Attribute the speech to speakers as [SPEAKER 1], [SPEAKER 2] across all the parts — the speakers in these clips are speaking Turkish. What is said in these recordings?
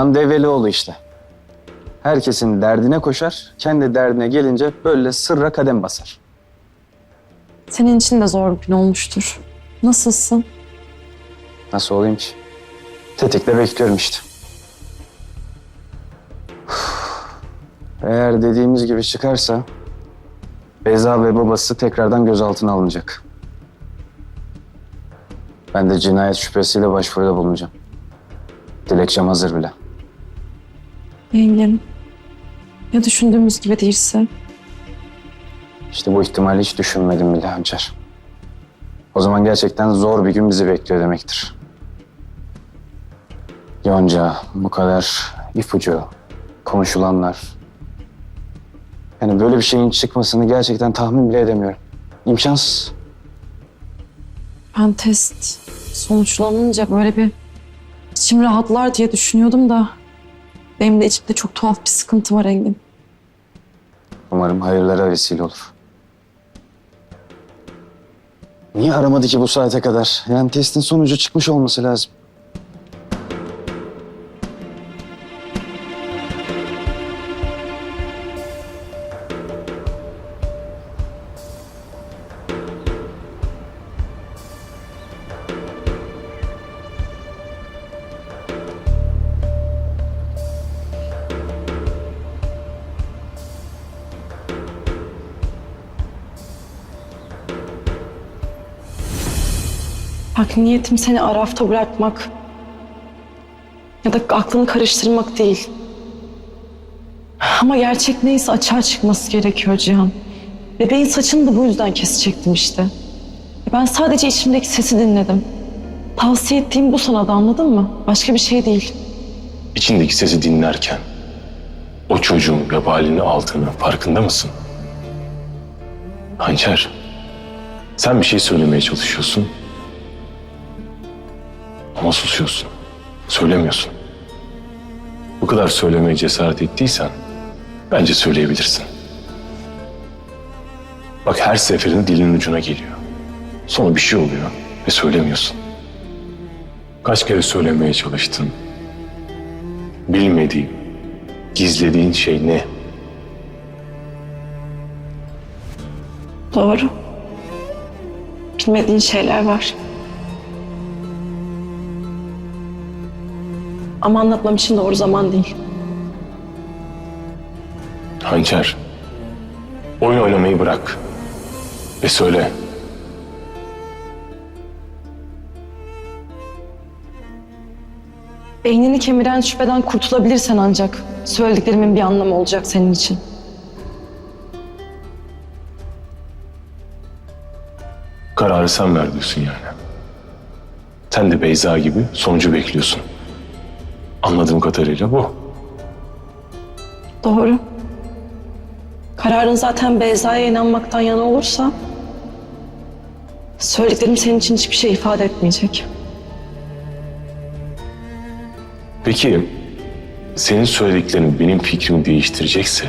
[SPEAKER 1] Cihan Devvelioğlu işte. Herkesin derdine koşar, kendi derdine gelince böyle sırra kadem basar.
[SPEAKER 2] Senin için de zor bir gün olmuştur. Nasılsın?
[SPEAKER 1] Nasıl olayım ki? Tetikte bekliyorum işte. Eğer dediğimiz gibi çıkarsa Beyza ve babası tekrardan gözaltına alınacak. Ben de cinayet şüphesiyle başvuruda bulunacağım. Dilekçem hazır bile.
[SPEAKER 2] Engin. Ya düşündüğümüz gibi değilse?
[SPEAKER 1] İşte bu ihtimali hiç düşünmedim bile Hançer. O zaman gerçekten zor bir gün bizi bekliyor demektir. Yonca, bu kadar ipucu, konuşulanlar. Yani böyle bir şeyin çıkmasını gerçekten tahmin bile edemiyorum. İmkansız.
[SPEAKER 2] Ben test sonuçlanınca böyle bir içim rahatlar diye düşünüyordum da benim de içimde çok tuhaf bir sıkıntı var Engin.
[SPEAKER 1] Umarım hayırlara vesile olur. Niye aramadı ki bu saate kadar? Yani testin sonucu çıkmış olması lazım.
[SPEAKER 2] Bak niyetim seni arafta bırakmak ya da aklını karıştırmak değil. Ama gerçek neyse açığa çıkması gerekiyor Cihan. Bebeğin saçını da bu yüzden kesecektim işte. Ben sadece içimdeki sesi dinledim. Tavsiye ettiğim bu sana da anladın mı? Başka bir şey değil.
[SPEAKER 3] İçindeki sesi dinlerken o çocuğun vebalini aldığını farkında mısın? Hançer, sen bir şey söylemeye çalışıyorsun. Ama susuyorsun. Söylemiyorsun. Bu kadar söylemeye cesaret ettiysen bence söyleyebilirsin. Bak her seferinde dilin ucuna geliyor. Sonra bir şey oluyor ve söylemiyorsun. Kaç kere söylemeye çalıştın? Bilmediğin, gizlediğin şey ne?
[SPEAKER 2] Doğru. Bilmediğin şeyler var. Ama anlatmam için doğru zaman değil.
[SPEAKER 3] Hançer, oyun oynamayı bırak ve söyle.
[SPEAKER 2] Beynini kemiren şüpheden kurtulabilirsen ancak söylediklerimin bir anlamı olacak senin için.
[SPEAKER 3] Kararı sen ver diyorsun yani. Sen de Beyza gibi sonucu bekliyorsun. Anladığım kadarıyla bu.
[SPEAKER 2] Doğru. Kararın zaten Beyza'ya inanmaktan yana olursa söylediklerim senin için hiçbir şey ifade etmeyecek.
[SPEAKER 3] Peki senin söylediklerin benim fikrimi değiştirecekse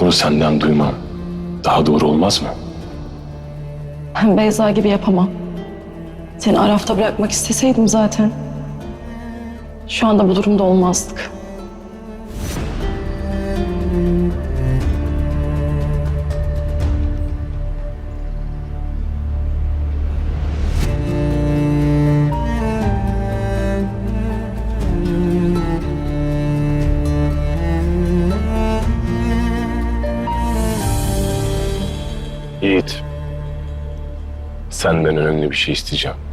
[SPEAKER 3] bunu senden duymam daha doğru olmaz mı?
[SPEAKER 2] Ben Beyza gibi yapamam. Seni Araf'ta bırakmak isteseydim zaten şu anda bu durumda olmazdık.
[SPEAKER 3] Yiğit. Senden önemli bir şey isteyeceğim.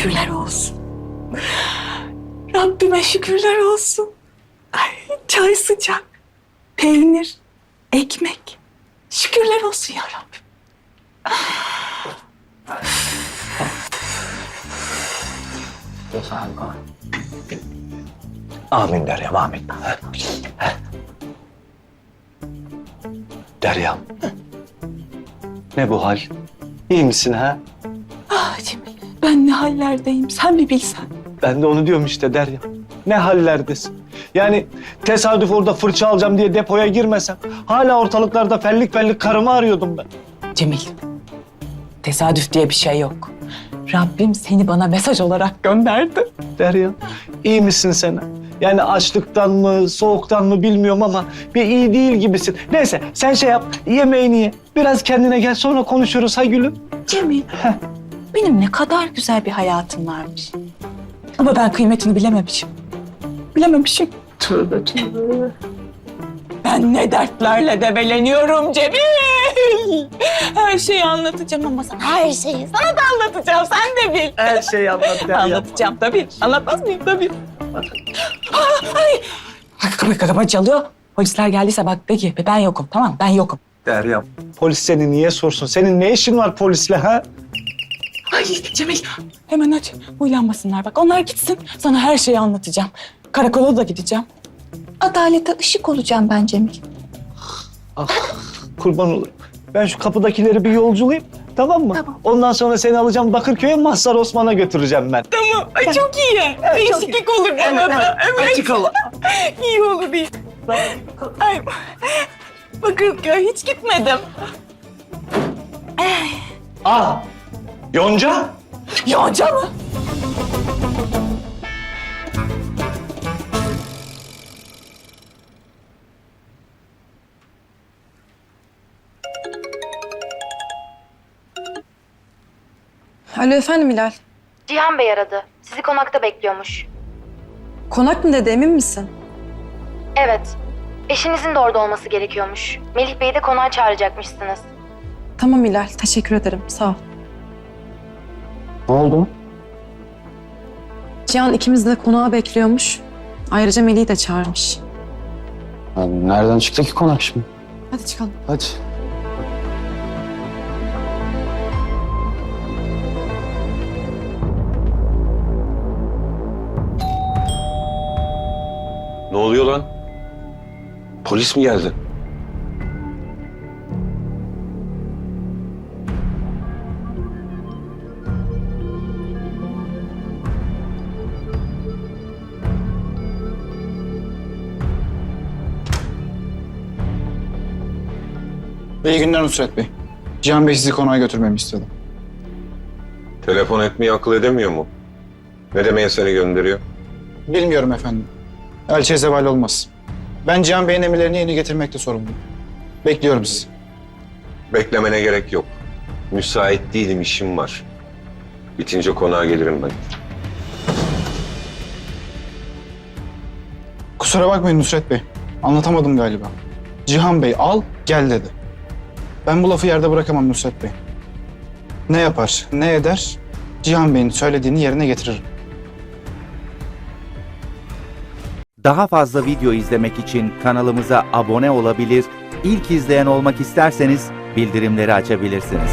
[SPEAKER 4] Şükürler olsun. Rabbime şükürler olsun. Ay, çay sıcak, peynir, ekmek. Şükürler olsun ya Rabbim.
[SPEAKER 5] Amin Deryam, amin. Deryam. Ne bu hal? İyi misin ha?
[SPEAKER 4] Ah Cemil, ne hallerdeyim sen mi bilsen.
[SPEAKER 5] Ben de onu diyorum işte Deryam. Ne hallerdesin? Yani tesadüf orada fırça alacağım diye depoya girmesem hala ortalıklarda fellik fellik karımı arıyordum ben.
[SPEAKER 4] Cemil, Tesadüf diye bir şey yok. Rabbim seni bana mesaj olarak gönderdi.
[SPEAKER 5] Derya, iyi misin sen? Yani açlıktan mı, soğuktan mı bilmiyorum ama bir iyi değil gibisin. Neyse sen şey yap, yemeğini ye. Biraz kendine gel sonra konuşuruz ha gülüm.
[SPEAKER 4] Cemil, benim ne kadar güzel bir hayatım varmış. Ama ben kıymetini bilememişim. Bilememişim.
[SPEAKER 5] Tövbe tövbe.
[SPEAKER 4] Ben ne dertlerle debeleniyorum Cemil. Her şeyi anlatacağım ama sana her şeyi sana da anlatacağım. Sen de bil.
[SPEAKER 5] Her şeyi anlat.
[SPEAKER 4] Anlatacağım tabii. Anlatmaz mıyım tabii. Aa, Ay. Kapı kapı çalıyor. Polisler geldiyse bak de ki ben yokum tamam ben yokum.
[SPEAKER 5] Derya, polis seni niye sorsun? Senin ne işin var polisle ha?
[SPEAKER 4] Ay Cemil hemen aç. Uylanmasınlar bak onlar gitsin. Sana her şeyi anlatacağım. Karakola da gideceğim. Adalete ışık olacağım ben Cemil.
[SPEAKER 5] Kurban olurum. Ben şu kapıdakileri bir yolculayayım. Tamam mı?
[SPEAKER 4] Tamam.
[SPEAKER 5] Ondan sonra seni alacağım Bakırköy'e Mazhar Osman'a götüreceğim ben.
[SPEAKER 4] Tamam. Ay çok iyi. Değişiklik olur bana da. Evet.
[SPEAKER 5] Açık ol.
[SPEAKER 4] İyi olur değil. Ay. Bakırköy hiç gitmedim.
[SPEAKER 5] Aa, Yonca.
[SPEAKER 4] Yonca mı?
[SPEAKER 6] Alo efendim Hilal.
[SPEAKER 7] Cihan Bey aradı. Sizi konakta bekliyormuş.
[SPEAKER 6] Konak mı dedi emin misin?
[SPEAKER 7] Evet. Eşinizin de orada olması gerekiyormuş. Melih Bey'i de konağa çağıracakmışsınız.
[SPEAKER 6] Tamam Hilal teşekkür ederim sağ ol.
[SPEAKER 1] Ne oldu?
[SPEAKER 6] Cihan ikimiz de konağa bekliyormuş. Ayrıca Melih'i de çağırmış.
[SPEAKER 1] Ya nereden çıktı ki konak şimdi?
[SPEAKER 6] Hadi çıkalım.
[SPEAKER 1] Hadi.
[SPEAKER 8] Ne oluyor lan? Polis mi geldi?
[SPEAKER 9] İyi günler Nusret Bey. Cihan Bey sizi konağa götürmemi istedi.
[SPEAKER 8] Telefon etmeyi akıl edemiyor mu? Ne demeye seni gönderiyor?
[SPEAKER 9] Bilmiyorum efendim. Elçiye zeval olmaz. Ben Cihan Bey'in emirlerini yerine getirmekte sorumluyum. Bekliyorum sizi.
[SPEAKER 8] Beklemene gerek yok. Müsait değilim, işim var. Bitince konağa gelirim ben.
[SPEAKER 9] Kusura bakmayın Nusret Bey. Anlatamadım galiba. Cihan Bey al, gel dedi. Ben bu lafı yerde bırakamam Nusret Bey. Ne yapar, ne eder? Cihan Bey'in söylediğini yerine getiririm.
[SPEAKER 10] Daha fazla video izlemek için kanalımıza abone olabilir, ilk izleyen olmak isterseniz bildirimleri açabilirsiniz.